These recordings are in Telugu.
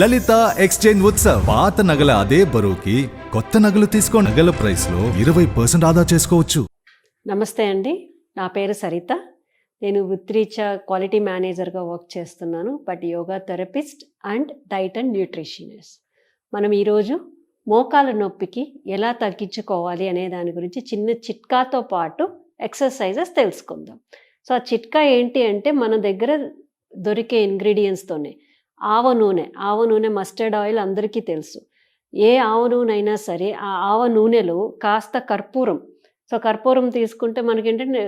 లలిత ఎక్స్చేంజ్ ఉత్సవ్. పాత నగల అదే బరువుకి కొత్త నగలు తీసుకో నగల ప్రైస్లో ఇరవై పర్సెంట్ ఆదా చేసుకోవచ్చు. నమస్తే అండి. నా పేరు సరిత. నేను వృత్తిరీత్యా క్వాలిటీ మేనేజర్గా వర్క్ చేస్తున్నాను but yoga therapist and diet and nutritionist మనం ఈరోజు మోకాల నొప్పికి ఎలా తగ్గించుకోవాలి అనే దాని గురించి చిన్న చిట్కాతో పాటు ఎక్సర్సైజెస్ తెలుసుకుందాం. సో ఆ చిట్కా ఏంటి అంటే మన దగ్గర దొరికే ఇంగ్రీడియంట్స్తోనే ఆవ నూనె ఆవ నూనె మస్టర్డ్ ఆయిల్ అందరికీ తెలుసు. ఏ ఆవ నూనె అయినా సరే ఆ ఆవ నూనెలో కాస్త కర్పూరం. సో కర్పూరం తీసుకుంటే మనకేంటంటే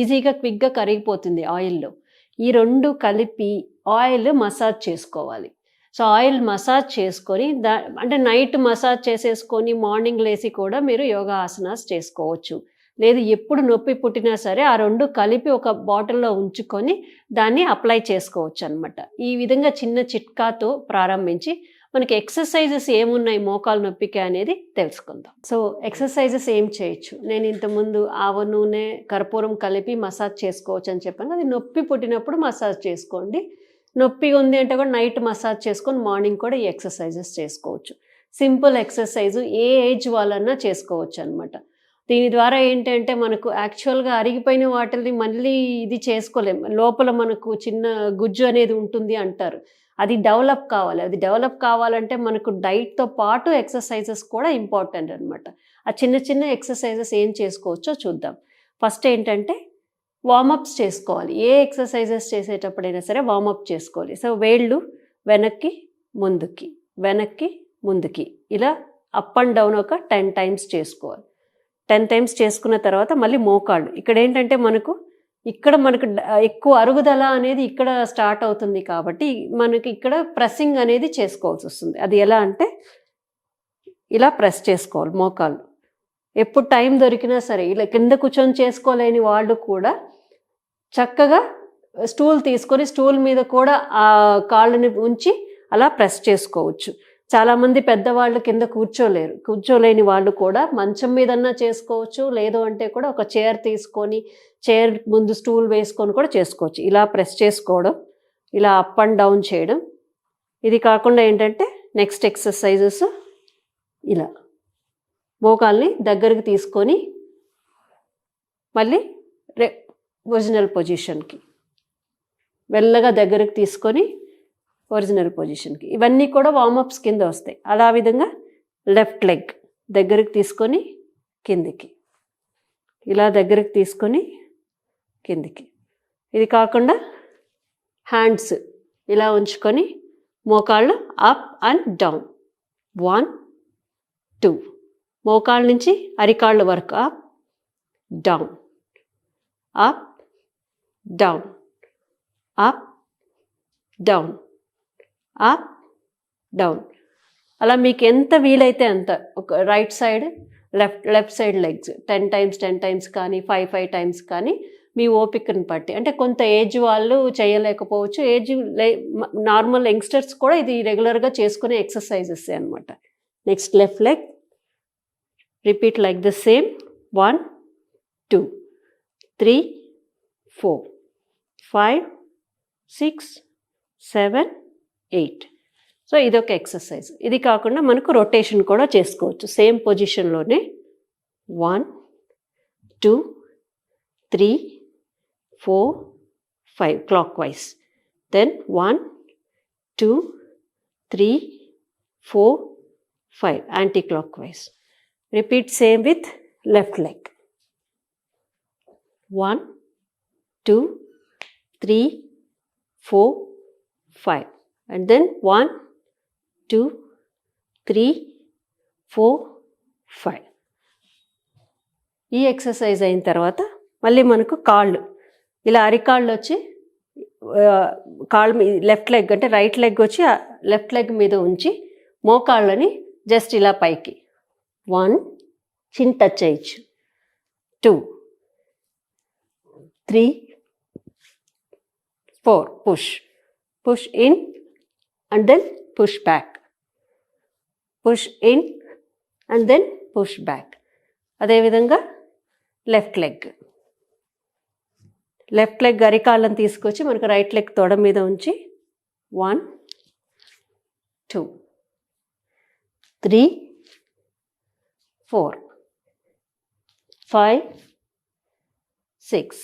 ఈజీగా క్విక్గా కరిగిపోతుంది ఆయిల్లో. ఈ రెండు కలిపి ఆయిల్ మసాజ్ చేసుకోవాలి. సో ఆయిల్ మసాజ్ చేసుకొని దా అంటే నైట్ మసాజ్ చేసేసుకొని మార్నింగ్ లేసి కూడా మీరు యోగా ఆసనాస్ చేసుకోవచ్చు. లేదు ఎప్పుడు నొప్పి పుట్టినా సరే ఆ రెండు కలిపి ఒక బాటిల్లో ఉంచుకొని దాన్ని అప్లై చేసుకోవచ్చు అనమాట ఈ విధంగా చిన్న చిట్కాతో ప్రారంభించి మనకి ఎక్సర్సైజెస్ ఏమున్నాయి మోకాలు నొప్పికి అనేది తెలుసుకుందాం. సో ఎక్సర్సైజెస్ ఏం చేయొచ్చు? నేను ఇంతకుముందు ఆవ నూనె కర్పూరం కలిపి మసాజ్ చేసుకోవచ్చు అని చెప్పాను అది నొప్పి పుట్టినప్పుడు మసాజ్ చేసుకోండి. నొప్పి ఉంది అంటే కూడా నైట్ మసాజ్ చేసుకొని మార్నింగ్ కూడా ఈ ఎక్సర్సైజెస్ చేసుకోవచ్చు. సింపుల్ ఎక్సర్సైజు ఏ ఏజ్ వాళ్ళన్నా చేసుకోవచ్చు అనమాట దీని ద్వారా ఏంటంటే మనకు యాక్చువల్గా అరిగిపోయిన వాటిని మళ్ళీ ఇది చేసుకోలేం. లోపల మనకు చిన్న గుజ్జు అనేది ఉంటుంది అంటారు. అది డెవలప్ కావాలి. అది డెవలప్ కావాలంటే మనకు డైట్తో పాటు ఎక్సర్సైజెస్ కూడా ఇంపార్టెంట్ అనమాట ఆ చిన్న చిన్న ఎక్సర్సైజెస్ ఏం చేసుకోవచ్చో చూద్దాం. ఫస్ట్ ఏంటంటే వార్మప్స్ చేసుకోవాలి. ఏ ఎక్సర్సైజెస్ చేసేటప్పుడైనా సరే వార్మప్ చేసుకోవాలి. సో వేళ్ళు వెనక్కి ముందుకి వెనక్కి ముందుకి. ఇలా అప్ అండ్ డౌన్ ఒక టెన్ టైమ్స్ చేసుకోవాలి. టెన్ టైమ్స్ చేసుకున్న తర్వాత మళ్ళీ మోకాళ్ళు. ఇక్కడ ఏంటంటే మనకు ఇక్కడ మనకు ఎక్కువ అరుగుదల అనేది ఇక్కడ స్టార్ట్ అవుతుంది కాబట్టి మనకి ఇక్కడ ప్రెస్సింగ్ అనేది చేసుకోవాల్సి వస్తుంది. అది ఎలా అంటే ఇలా ప్రెస్ చేసుకోవాలి మోకాళ్ళు. ఎప్పుడు టైం దొరికినా సరే ఇలా కింద కూర్చొని చేసుకోలేని వాళ్ళు కూడా చక్కగా స్టూల్ తీసుకొని స్టూల్ మీద కూడా ఆ కాళ్ళని ఉంచి అలా ప్రెస్ చేసుకోవచ్చు. చాలామంది పెద్దవాళ్ళు కింద కూర్చోలేరు. కూర్చోలేని వాళ్ళు కూడా మంచం మీదన్నా చేసుకోవచ్చు లేదు అంటే కూడా ఒక చైర్ తీసుకొని చైర్ ముందు స్టూల్ వేసుకొని కూడా చేసుకోవచ్చు. ఇలా ప్రెస్ చేసుకోవడం ఇలా అప్ అండ్ డౌన్ చేయడం. ఇది కాకుండా ఏంటంటే నెక్స్ట్ ఎక్సర్సైజెస్ ఇలా. మోకాల్ని దగ్గరికి తీసుకొని మళ్ళీ రె ఒరిజినల్ పొజిషన్కి. మెల్లగా దగ్గరికి తీసుకొని ఒరిజినల్ పొజిషన్కి. ఇవన్నీ కూడా వార్మప్స్ కింద వస్తాయి. అలా విధంగా లెఫ్ట్ లెగ్ దగ్గరికి తీసుకొని కిందికి. ఇలా దగ్గరికి తీసుకొని కిందికి. ఇది కాకుండా హ్యాండ్స్ ఇలా ఉంచుకొని మోకాళ్ళు up and down. One two. మోకాళ్ళ నుంచి అరికాళ్ళ వరకు up down. Up down. Up down. Up down అలా మీకు ఎంత వీలైతే అంత. ఒక right side left left side legs ten times ten times కానీ ఫైవ్ ఫైవ్ టైమ్స్ కానీ మీ ఓపికను బట్టి. అంటే కొంత ఏజ్ వాళ్ళు చేయలేకపోవచ్చు. ఏజ్ నార్మల్ యంగ్స్టర్స్ కూడా ఇది రెగ్యులర్గా చేసుకునే ఎక్సర్సైజెస్ అనమాట next left leg repeat like the same one two three four five six seven eight. So ఇదొక ఎక్సర్సైజ్. ఇది కాకుండా మనకు రొటేషన్ కూడా చేసుకోవచ్చు. Same పొజిషన్లోనే one two three four five clockwise then one two three four five anticlockwise repeat same with left leg. One two three four five. And then one two three four five ఈ ఎక్సర్సైజ్ అయిన తర్వాత మళ్ళీ మనకు కాళ్ళు. ఇలా అరికాళ్ళు వచ్చి కాళ్ళు మీ లెఫ్ట్ లెగ్ అంటే రైట్ లెగ్ వచ్చి లెఫ్ట్ లెగ్ మీద ఉంచి మోకాళ్ళని జస్ట్ ఇలా పైకి. వన్ చిన్ టచ్ చేయొచ్చు two three four push push in and then push back push in and then push back అదేవిధంగా లెఫ్ట్ లెగ్ లెఫ్ట్ లెగ్ అరికాళ్ళని తీసుకొచ్చి మనకు రైట్ లెగ్ తొడ మీద ఉంచి one two three four five six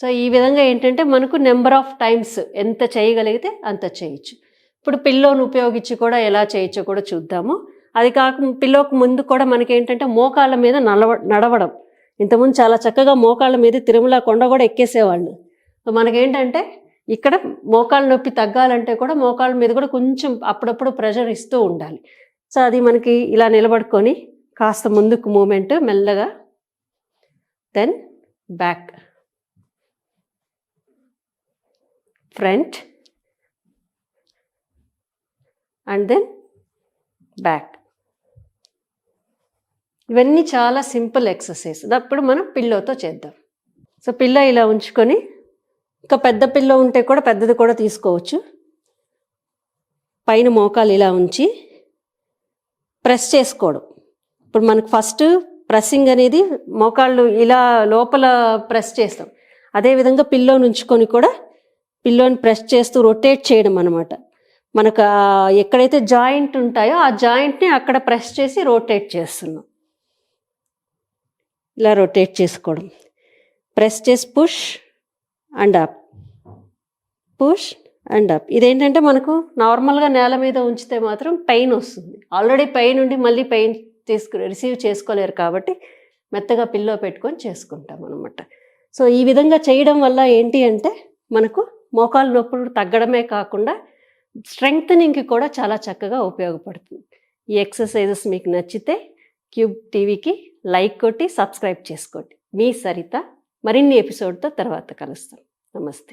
so ఈ విధంగా ఏంటంటే మనకు నెంబర్ ఆఫ్ టైమ్స్ ఎంత చేయగలిగితే అంత చేయొచ్చు. ఇప్పుడు పిల్లోను ఉపయోగించి కూడా ఎలా చేయొచ్చో కూడా చూద్దాము. అది కాక పిల్లోకు ముందు కూడా మనకి ఏంటంటే మోకాళ్ళ మీద నడవ నడవడం. ఇంతకుముందు చాలా చక్కగా మోకాళ్ళ మీద తిరుమల కొండ కూడా ఎక్కేసేవాళ్ళు. మనకేంటంటే ఇక్కడ మోకాళ్ళ నొప్పి తగ్గాలంటే కూడా మోకాళ్ళ మీద కూడా కొంచెం అప్పుడప్పుడు ప్రెషర్ ఇస్తూ ఉండాలి. సో అది మనకి ఇలా నిలబడుకొని కాస్త ముందుకు మూమెంట్ మెల్లగా then back. Front and then back. ఇవన్నీ చాలా సింపుల్ ఎక్సర్సైజ్. అప్పుడు మనం పిల్లోతో చేద్దాం. సో పిల్ల ఇలా ఉంచుకొని ఇంకా పెద్ద పిల్ల ఉంటే కూడా పెద్దది కూడా తీసుకోవచ్చు. పైన మోకాలు ఇలా ఉంచి ప్రెస్ చేసుకోవడం. ఇప్పుడు మనకు ఫస్ట్ ప్రెస్సింగ్ అనేది మోకాళ్ళు ఇలా లోపల ప్రెస్ చేస్తాం. అదేవిధంగా పిల్లోని ఉంచుకొని కూడా పిల్లోని ప్రెస్ చేస్తూ రొటేట్ చేయడం అనమాట మనకు ఎక్కడైతే జాయింట్ ఉంటాయో ఆ జాయింట్ని అక్కడ ప్రెస్ చేసి రొటేట్ చేస్తున్నాం. ఇలా రొటేట్ చేసుకోవడం. ప్రెస్ చేసి push and up. Push and up. ఇదేంటంటే మనకు నార్మల్గా నేల మీద ఉంచితే మాత్రం పెయిన్ వస్తుంది. ఆల్రెడీ పెయిన్ ఉండి మళ్ళీ పెయిన్ తీసుకు రిసీవ్ చేసుకోలేరు కాబట్టి మెత్తగా పిల్లో పెట్టుకొని చేసుకుంటాం అనమాట సో ఈ విధంగా చేయడం వల్ల ఏంటి అంటే మనకు మోకాలు నొప్పులు తగ్గడమే కాకుండా స్ట్రెంగ్తనింగ్కి కూడా చాలా చక్కగా ఉపయోగపడుతుంది. ఈ ఎక్సర్సైజెస్ మీకు నచ్చితే క్యూబ్ టీవీకి లైక్ కొట్టి సబ్స్క్రైబ్ చేసుకోండి. మీ సరిత మరిన్ని ఎపిసోడ్తో తర్వాత కలుస్తాం. నమస్తే.